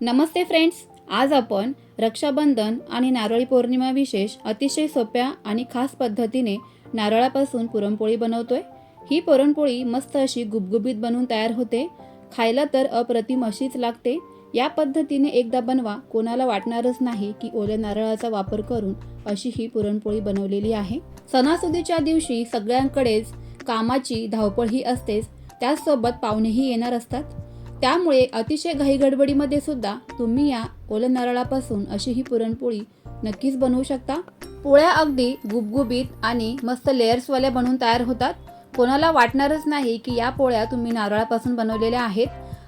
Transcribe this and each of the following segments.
नमस्ते friends आज आपण रक्षाबंधन आणि नारळी पौर्णिमा विशेष अतिशय सोप्या आणि खास पद्धतीने नारळापासून पुरणपोळी बनवतोय. ही पुरणपोळी मस्त अशी गुबगुबीत बनवून तयार होते. खायला तर अप्रतिम अशीच लागते. या पद्धतीने एकदा बनवा कोणाला वाटणारच नाही की ओल्या नारळाचा वापर करून अशी ही पुरणपोळी बनवलेली आहे. सणासुदीच्या दिवशी सगळ्यांकडेच कामाची धावपळ ही असतेच. त्याचसोबत पाहुणेही येणार असतात. त्यामुळे अतिशय घाईगडबडीमध्ये सुद्धा तुम्ही या ओल नारळापासून अशी ही पुरणपोळी नक्कीच बनवू शकता. पोळ्या अगदी गुबगुबीत आणि मस्त लेयर्सवाल्या बनवून तयार होतात. कोणाला वाटणारच नाही की या पोळ्या तुम्ही नारळापासून बनवलेल्या आहेत.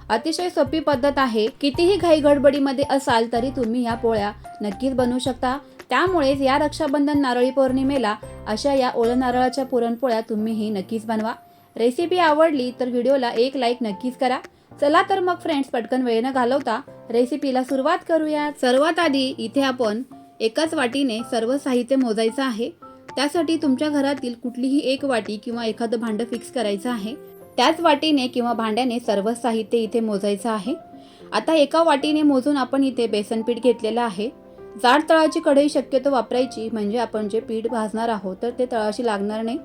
अतिशय सोपी पद्धत आहे. कितीही घाईगडबडीमध्ये असाल तरी तुम्ही या पोळ्या नक्कीच बनवू शकता. त्यामुळेच या रक्षाबंधन नारळी पौर्णिमेला अशा या ओळ नारळाच्या पुरणपोळ्या तुम्हीही नक्कीच बनवा. रेसिपी आवडली तर व्हिडिओला एक लाईक नक्कीच करा. चला तर मग फ्रेंड्स पटकन वेळ न घालवता रेसिपीला सुरुवात करूया सर्वात आधी इथे आपण एकाच वाटीने सर्व साहित्य मोजायचं आहे. त्यासाठी तुमच्या घरातील कुठलीही एक वाटी किंवा एखादं भांडं फिक्स करायचं आहे. त्याच वाटीने किंवा भांड्याने सर्व साहित्य इथे मोजायचं आहे. आता एका वाटीने मोजून आपण इथे बेसन पीठ घेतलेलं आहे. जाड तळाची कढई शक्यतो वापरायची म्हणजे आपण जे पीठ भाजणार आहोत तर ते तळाशी लागणार नाही.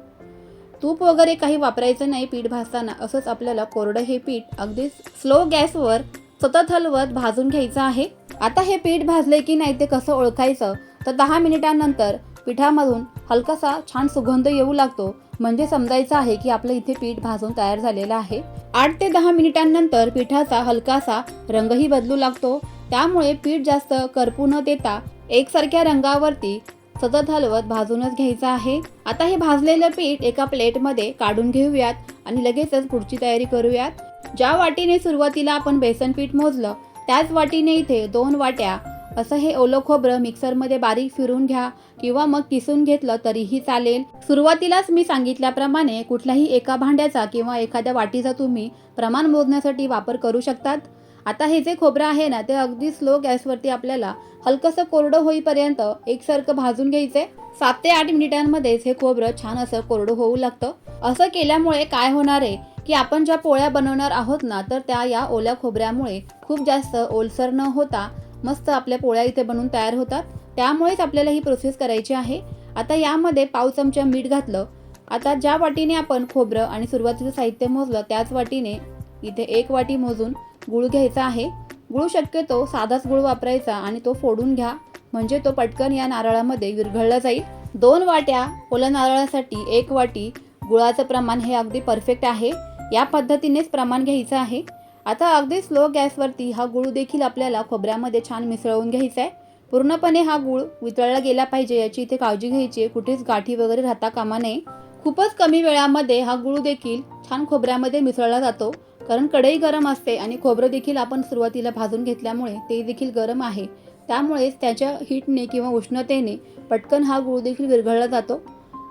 तूप वगैरे काही वापरायचं नाही पीठ भाजताना. असंच आपल्याला कोरडं हे पीठ अगदी स्लो गॅसवर सतत हलवत भाजून घ्यायचं आहे. आता हे पीठ भाजले की नाही ते कसं ओळखायचं? तर दहा मिनिटांनंतर पिठामधून हलकासा छान सुगंध येऊ लागतो. म्हणजे समजायचं आहे की आपलं इथे पीठ भाजून तयार झालेलं आहे. आठ ते दहा मिनिटांनंतर पिठाचा हलकासा रंगही बदलू लागतो. त्यामुळे पीठ जास्त करपू न देता एकसारख्या रंगावरती सतत हलवत भाजूनच घ्यायचं आहे. आता हे भाजलेलं पीठ एका प्लेटमध्ये काढून घेऊयात आणि लगेचच पुढची तयारी करूयात. ज्या वाटीने सुरुवातीला आपण बेसन पीठ मोजलं त्याच वाटीने इथे दोन वाट्या असं हे ओलं खोबरं मिक्सरमध्ये बारीक फिरून घ्या किंवा मग किसून घेतलं तरीही चालेल. सुरुवातीलाच मी सांगितल्याप्रमाणे कुठल्याही एका भांड्याचा किंवा एखाद्या वाटीचा तुम्ही प्रमाण मोजण्यासाठी वापर करू शकतात. आता हे जे खोबरं आहे ना ते अगदी स्लो गॅसवरती आपल्याला हलकंसं कोरडं होईपर्यंत एकसारखं भाजून घ्यायचे. सात ते आठ मिनिटांमध्येच हे खोबरं छान असं कोरडं होऊ लागतं. असं केल्यामुळे काय होणार आहे की आपण ज्या पोळ्या बनवणार आहोत ना तर त्या या ओल्या खोबऱ्यामुळे खूप जास्त ओलसर न होता मस्त आपल्या पोळ्या इथे बनवून तयार होतात. त्यामुळेच आपल्याला ही प्रोसेस करायची आहे. आता यामध्ये पाव चमचा मीठ घातलं. आता ज्या वाटीने आपण खोबरं आणि सुरुवातीचं साहित्य मोजलं त्याच वाटीने इथे एक वाटी मोजून गुळ घ्यायचा आहे. गुळ शक्यतो साधाच गुळ वापरायचा आणि तो फोडून घ्या. म्हणजे तो पटकन या नारळामध्ये विरघळला जाईल. दोन वाट्या ओल्या नारळासाठी एक वाटी गुळाचं प्रमाण हे अगदी परफेक्ट आहे. या पद्धतीनेच प्रमाण घ्यायचं आहे. आता अगदी स्लो गॅसवरती हा गुळ देखील आपल्याला खोबऱ्यामध्ये छान मिसळवून घ्यायचा आहे. पूर्णपणे हा गुळ वितळला गेला पाहिजे याची इथे काळजी घ्यायची आहे. कुठेच गाठी वगैरे राहता कामा नये. खूपच कमी वेळामध्ये हा गुळ देखील छान खोबऱ्यामध्ये मिसळला जातो. कारण कढई गरम असते आणि खोबरं देखील आपण सुरुवातीला भाजून घेतल्यामुळे ते देखील गरम आहे. त्यामुळेच त्याच्या हीटने किंवा उष्णतेने पटकन हा गुळ देखील विरघळला जातो.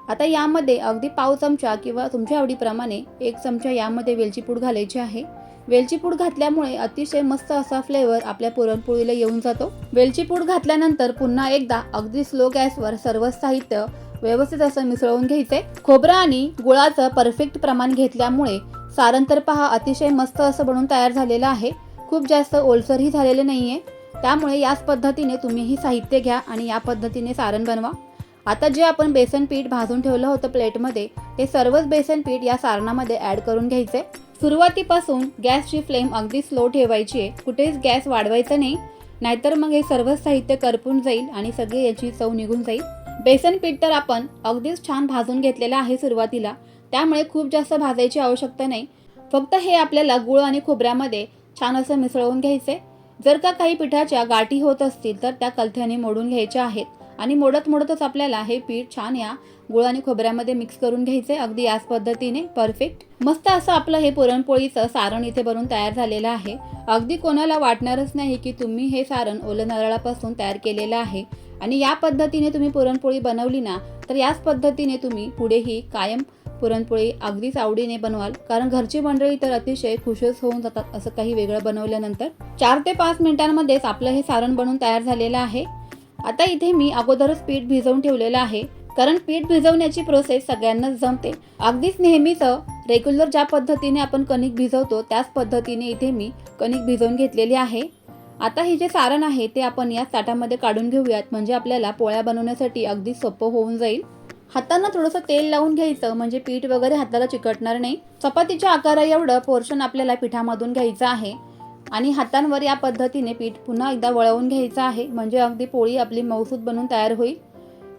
आता यामध्ये अगदी पाव चमचा किंवा तुमच्या आवडीप्रमाणे एक चमचा यामध्ये वेलची पूड घालायची आहे. वेलची पूड घातल्यामुळे अतिशय मस्त असा फ्लेवर आपल्या पुरणपोळीला येऊन जातो. वेलची पूड घातल्यानंतर पुन्हा एकदा अगदी स्लो गॅसवर सर्व साहित्य व्यवस्थित असं मिसळून घ्यायचे खोबरं आणि गुळाचं परफेक्ट प्रमाण घेतल्यामुळे सारण तर पहा अतिशय मस्त असं बनून तयार झालेलं आहे. खूप जास्त ओलसरही झालेले आहे त्यामुळे याच पद्धतीने तुम्हीही साहित्य घ्या आणि या पद्धतीने सारण बनवा. आता जे आपण बेसन पीठ भाजून ठेवलं होतं प्लेटमध्ये ते सर्वच बेसन पीठ या सारणामध्ये ॲड करून घ्यायचे. सुरुवातीपासून गॅसची फ्लेम अगदी स्लो ठेवायची आहे. कुठेच गॅस वाढवायचा नाही. नाहीतर मग हे सर्वच साहित्य करपून जाईल आणि सगळी याची चव निघून जाईल. बेसन पीठ तर आपण अगदीच छान भाजून घेतलेलं आहे सुरुवातीला. त्यामुळे खूप जास्त भाजायची आवश्यकता नाही. फक्त हे आपल्याला गुळ आणि खोबऱ्यामध्ये छान असं मिसळवून घ्यायचे जर का काही पिठाच्या गाठी होत असतील तर त्या कलथ्याने मोडून घ्यायच्या आहेत. आणि मोडत मोडतच आपल्याला हे पीठ छान या गुळ आणि खोबऱ्यामध्ये मिक्स करून घ्यायचे अगदी याच पद्धतीने परफेक्ट. मस्त असं आपलं हे पुरणपोळीचं सारण इथे भरून तयार झालेलं आहे. अगदी कोणाला वाटणारच नाही की तुम्ही हे सारण ओलं नारळापासून तयार केलेलं आहे. आणि या पद्धतीने तुम्ही पुरणपोळी बनवली ना तर याच पद्धतीने तुम्ही पुढेही कायम पुरणपोळी अगदीच आवडीने बनवाल. कारण घरची मंडळी तर अतिशय खुशच होऊन जातात असं काही वेगळं बनवल्यानंतर. चार ते पाच मिनिटांमध्येच आपलं हे सारण बनवून तयार झालेलं आहे. आता इथे मी अगोदरच पीठ भिजवून ठेवलेलं आहे. कारण पीठ भिजवण्याची प्रोसेस सगळ्यांनाच जमते. अगदीच नेहमीच रेग्युलर ज्या पद्धतीने आपण कणिक भिजवतो त्याच पद्धतीने इथे मी कणिक भिजवून घेतलेली आहे. आता हे जे सारण आहे ते आपण या ताटामध्ये काढून घेऊयात. म्हणजे आपल्याला पोळ्या बनवण्यासाठी अगदी सोपं होऊन जाईल. हातांना थोडंसं तेल लावून घ्यायचं म्हणजे पीठ वगैरे हाताला चिकटणार नाही. चपातीच्या आकारा एवढं पोर्शन आपल्याला पिठामधून घ्यायचं आहे. आणि हातांवर या पद्धतीने पीठ पुन्हा एकदा वळवून घ्यायचं आहे म्हणजे अगदी पोळी आपली मऊसूद बनून तयार होईल.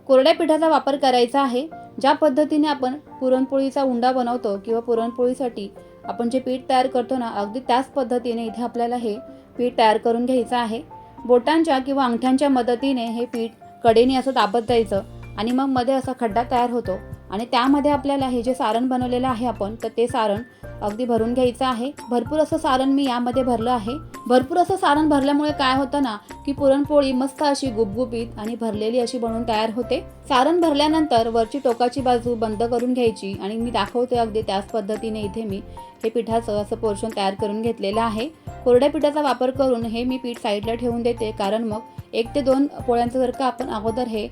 कोरड्या पिठाचा वापर करायचा आहे ज्या पद्धतीने आपण पुरणपोळीचा उंडा बनवतो किंवा पुरणपोळीसाठी आपण जे पीठ तयार करतो ना अगदी त्याच पद्धतीने इथे आपल्याला हे पीठ तयार करून घ्यायचं आहे. बोटांच्या किंवा अंगठ्यांच्या मदतीने हे पीठ कडेने असं दाबत जायचं. आणि मग मध्ये असा खड्डा तयार होतो. आणि त्यामध्ये आपल्याला हे जे सारण बनवलेलं आहे आपण तर ते सारण अगदी भरून घ्यायचं आहे. भरपूर असं सारण मी यामध्ये भरलं आहे. भरपूर असं सारण भरल्यामुळे काय होतं ना की पुरणपोळी मस्त अशी गुबगुबीत आणि भरलेली अशी बनवून तयार होते. सारण भरल्यानंतर वरची टोकाची बाजू बंद करून घ्यायची आणि मी दाखवते अगदी त्याच पद्धतीने इथे मी हे पिठाचं असं पोर्शन तयार करून घेतलेलं आहे. कोरड्या पिठाचा वापर करून हे मी पीठ साईडला ठेवून देते. कारण मग एक ते दोन पोळ्यांचं जर का आपण अगोदर हे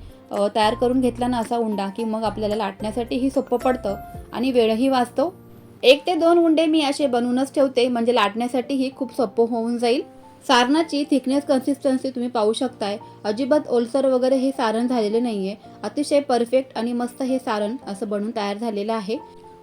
तयार करून घेतला ना असा उंडा की मग आपल्याला लाटण्यासाठीही सोपं पडतं आणि वेळही वाचतो. एक ते दोन हुंडे मी असे बनवूनच ठेवते. म्हणजे लाटण्यासाठीही खूप सोपं होऊन जाईल. सारणाची थिकनेस कन्सिस्टन्सी तुम्ही पाहू शकताय. अजिबात ओलसर वगैरे हे सारण झालेले नाही आहे अतिशय परफेक्ट आणि मस्त हे सारण असं बनून तयार झालेलं आहे.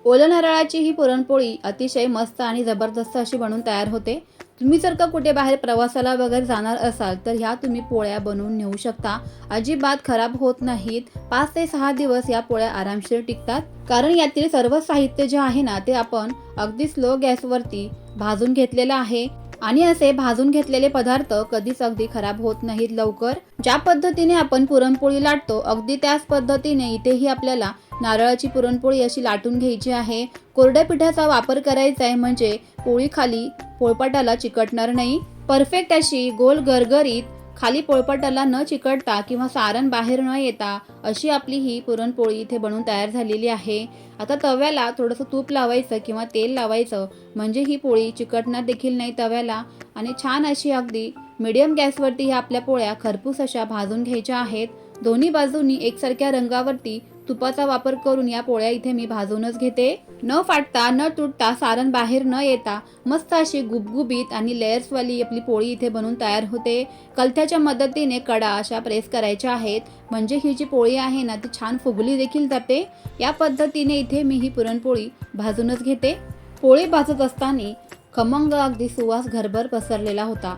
ओलं नारळाची ही पुरणपोळी अतिशय मस्त आणि जबरदस्त अशी बनवून तयार होते. तुम्ही जर का कुठे बाहेर प्रवासाला वगैरे जाणार असाल तर ह्या तुम्ही पोळ्या बनवून नेऊ शकता. अजिबात खराब होत नाहीत. पाच ते सहा दिवस या पोळ्या आरामशीर टिकतात. कारण यातील सर्व साहित्य जे आहे ना ते आपण अगदी स्लो गॅसवरती भाजून घेतलेलं आहे. आणि असे भाजून घेतलेले पदार्थ कधीच अगदी खराब होत नाहीत लवकर. ज्या पद्धतीने आपण पुरणपोळी लाटतो अगदी त्याच पद्धतीने इथेही आपल्याला नारळाची पुरणपोळी अशी लाटून घ्यायची आहे. कोरड्या पिठाचा वापर करायचा आहे म्हणजे पोळी खाली पोळपाटाला चिकटणार नाही. परफेक्ट अशी गोल गरगरीत खाली पोळपटाला न चिकटता किंवा सारण बाहेर न येता अशी आपली ही पुरणपोळी इथे बनवून तयार झालेली आहे. आता तव्याला थोडंसं तूप लावायचं किंवा तेल लावायचं. म्हणजे ही पोळी चिकटणार देखील नाही तव्याला. आणि छान अशी अगदी मिडियम गॅसवरती ह्या आपल्या पोळ्या खरपूस अशा भाजून घ्यायच्या आहेत. दोन्ही बाजूंनी एकसारख्या रंगावरती तुपाचा वापर करून या पोळ्या इथे मी भाजूनच घेते. न फाटता न तुटता सारण बाहेर न येता मस्त अशी गुबगुबीत आणि लेयर्सवाली आपली पोळी इथे बनवून तयार होते. कलथ्याच्या मदतीने कडा अशा प्रेस करायच्या आहेत. म्हणजे ही जी पोळी आहे ना ती छान फुगली देखील जाते. या पद्धतीने इथे मी ही पुरणपोळी भाजूनच घेते. पोळी भाजत असताना खमंग अगदी सुवास घरभर पसरलेला होता.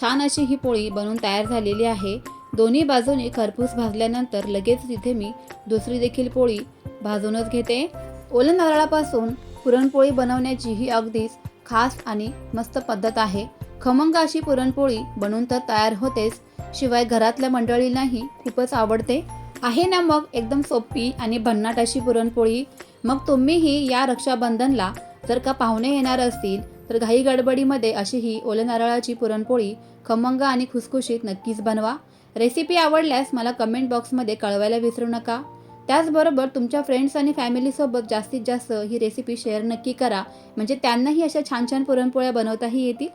छान अशी ही पोळी बनवून तयार झालेली आहे. दोन्ही बाजूने खरपूस भाजल्यानंतर लगेच तिथे मी दुसरी देखील पोळी भाजूनच घेते. ओलं नारळापासून पुरणपोळी बनवण्याची ही अगदीच खास आणि मस्त पद्धत आहे. खमंग अशी पुरणपोळी बनवून तर तयार होतेच शिवाय घरातल्या मंडळींनाही खूपच आवडते. आहे ना मग एकदम सोपी आणि भन्नाट अशी पुरणपोळी? मग तुम्हीही या रक्षाबंधनला जर का पाहुणे येणार असतील तर घाई गडबडीमध्ये अशी ही ओलं नारळाची पुरणपोळी खमंग आणि खुसखुशीत नक्कीच बनवा. रेसिपी आवडल्यास मला कमेंट बॉक्समध्ये कळवायला विसरू नका. त्याचबरोबर तुमच्या फ्रेंड्स आणि फॅमिलीसोबत जास्तीत जास्त ही रेसिपी शेअर नक्की करा. म्हणजे त्यांनाही अशा छान छान पुरणपोळ्या बनवताही येतील.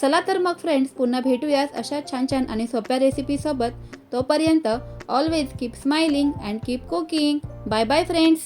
चला तर मग फ्रेंड्स पुन्हा भेटूयास अशा छान छान आणि सोप्या रेसिपीसोबत तोपर्यंत always keep smiling and keep cooking bye bye friends